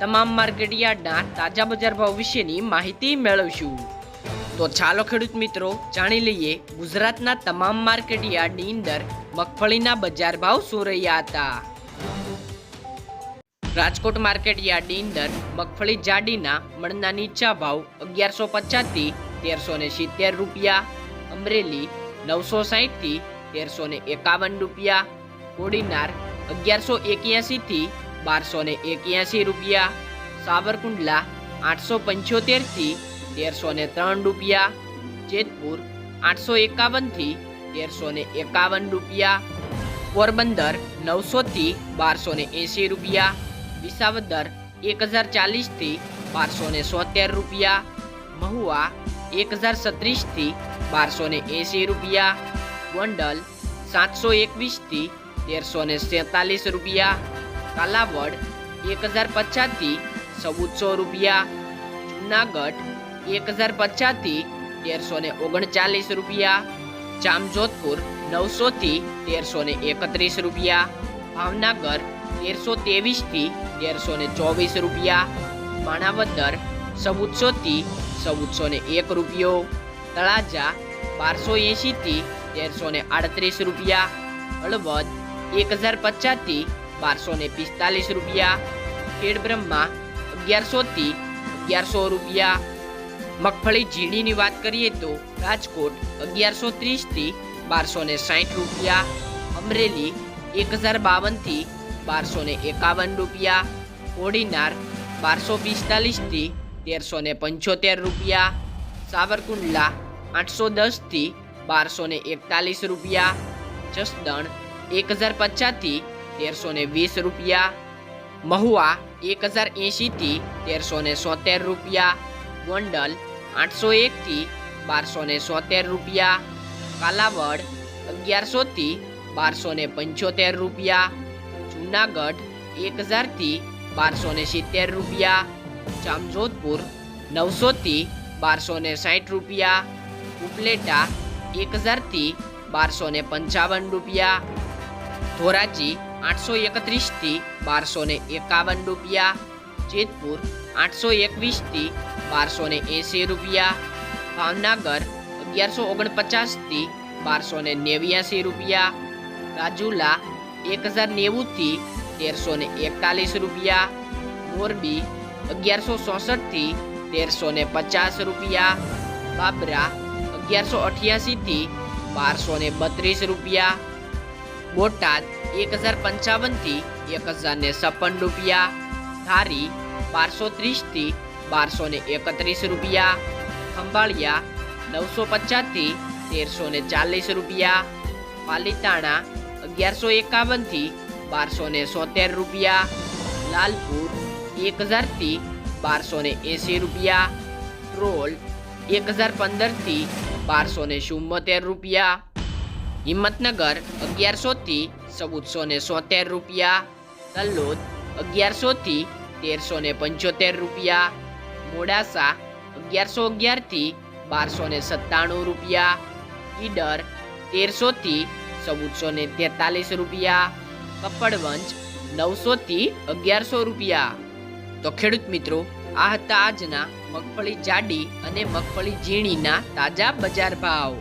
તમામ માર્કેટ યાર્ડના તાજા બજાર ભાવ વિશેની માહિતી મેળવશું. તો ચાલો ખેડૂત મિત્રો, જાણી લઈએ ગુજરાતના તમામ માર્કેટ યાર્ડની અંદર મગફળીના બજાર ભાવ શું રહ્યા હતા. રાજકોટ માર્કેટ યાર્ડની અંદર મગફળી જાડીના મણના નીચા ભાવ અગિયારસો પચાસથી તેરસો ને સિત્તેર રૂપિયા, અમરેલી નવસો સાહીઠથી તેરસો ને એકાવન રૂપિયા, કોડીનાર અગિયારસો એક્યાસીથી બારસો ને એક્યાસી રૂપિયા, સાવરકુંડલા આઠસો પંચોતેરથી તેરસો ને ત્રણ રૂપિયા, જેતપુર આઠસો એકાવનથી તેરસો ને એકાવન રૂપિયા, પોરબંદર નવસોથી બારસો ને એંસી રૂપિયા, વિસાવદર એક હજાર ચાલીસથી બારસો ને સોતેર રૂપિયા, મહુવા એક હજાર સત્રીસથી બારસો ને એંસી રૂપિયા, ગોંડલ સાતસો એકવીસથી તેરસો ને સેતાલીસ રૂપિયા કાલાવડ, એક હજાર પચાસથી ચૌદસો રૂપિયા. જુનાગઢ, એક હજાર પચાસથી તેરસો ને ઓગણચાલીસ રૂપિયા. જામજોધપુર, નવસોથી તેરસો ને એકત્રીસ રૂપિયા. ભાવનગર, તેરસો ત્રેવીસથી તેરસો ને ચોવીસ રૂપિયા. માણાવદર, ચૌદસોથી ચૌદસો ને એક રૂપિયો. તળાજા, બારસો એંશીથી તેરસો ને આડત્રીસ રૂપિયા. હળવદ, એક હજાર પચાસથી બારસો ને પિસ્તાલીસ રૂપિયા, ખેડબ્રહ્મા અગિયારસોથી અગિયારસો રૂપિયા. મગફળી ઝીણીની વાત કરીએ તો રાજકોટ અગિયારસો ત્રીસથી બારસો ને સાઠ રૂપિયા, અમરેલી એક હજાર બાવનથી બારસો ને એકાવન રૂપિયા, કોડીનાર બારસો પિસ્તાલીસથી તેરસો ને પંચોતેર રૂપિયા, સાવરકુંડલા આઠસો દસથી બારસો ને એકતાલીસ રૂપિયા, જસદણ એક હજાર પચાસથી તેરસો ને વીસ રૂપિયા, મહુવા એક હજાર એંશીથી તેરસો ને સોતેર રૂપિયા, ગોંડલ આઠસો એકથી બારસો ને સોતેર રૂપિયા, કાલાવડ અગિયારસોથી બારસો ને પંચોતેર રૂપિયા, જુનાગઢ એક હજારથી બારસો ને સિત્તેર રૂપિયા, જામજોધપુર નવસોથી બારસો ને સાઠ રૂપિયા, ઉપલેટા એક હજારથી બારસો ને પંચાવન રૂપિયા, ધોરાજી આઠસો એકત્રીસથી બારસો ને એકાવન રૂપિયા. જેતપુર આઠસો એકવીસથી બારસો ને એંસી રૂપિયા. ભાવનગર અગિયારસો ઓગણપચાસથી બારસો ને નેવ્યાસી રૂપિયા. રાજુલા એક હજાર નેવુંથી તેરસો ને એકતાલીસ રૂપિયા. મોરબી અગિયારસો ચોસઠથી તેરસો ને પચાસ રૂપિયા. બાબરા અગિયારસો અઠ્યાસીથી બારસો ને બત્રીસ રૂપિયા. બોટાદ એક હજાર પંચાવનથી એક હજાર ને છપ્પન રૂપિયા. ધારી બારસો ત્રીસથી બારસો ને એકત્રીસ રૂપિયા. ખંભાળિયા નવસો પચાસથી તેરસો ને ચાલીસ રૂપિયા. પાલીતાણા અગિયારસો એકાવનથી બારસો ને સોતેર રૂપિયા. લાલપુર એક હજારથી બારસો ને એંસી રૂપિયા. ટ્રોલ એક હજાર પંદરથી બારસો ને ચુમ્મોતેર રૂપિયા. હિંમતનગર અગિયારસોથી ચૌદસો ને સોતેર રૂપિયા, તલ્લોદ અગિયારસોથી તેરસો ને પંચોતેર રૂપિયા, મોડાસા અગિયારસો અગિયારથી બારસો ને સત્તાણું રૂપિયા, ઈડર તેરસોથી ચૌદસો ને તેતાલીસ રૂપિયા, કપડવંજ નવસોથી અગિયારસો રૂપિયા. તો ખેડૂત મિત્રો, આ હતા આજના મગફળી જાડી અને મગફળી ઝીણીના તાજા બજાર ભાવ.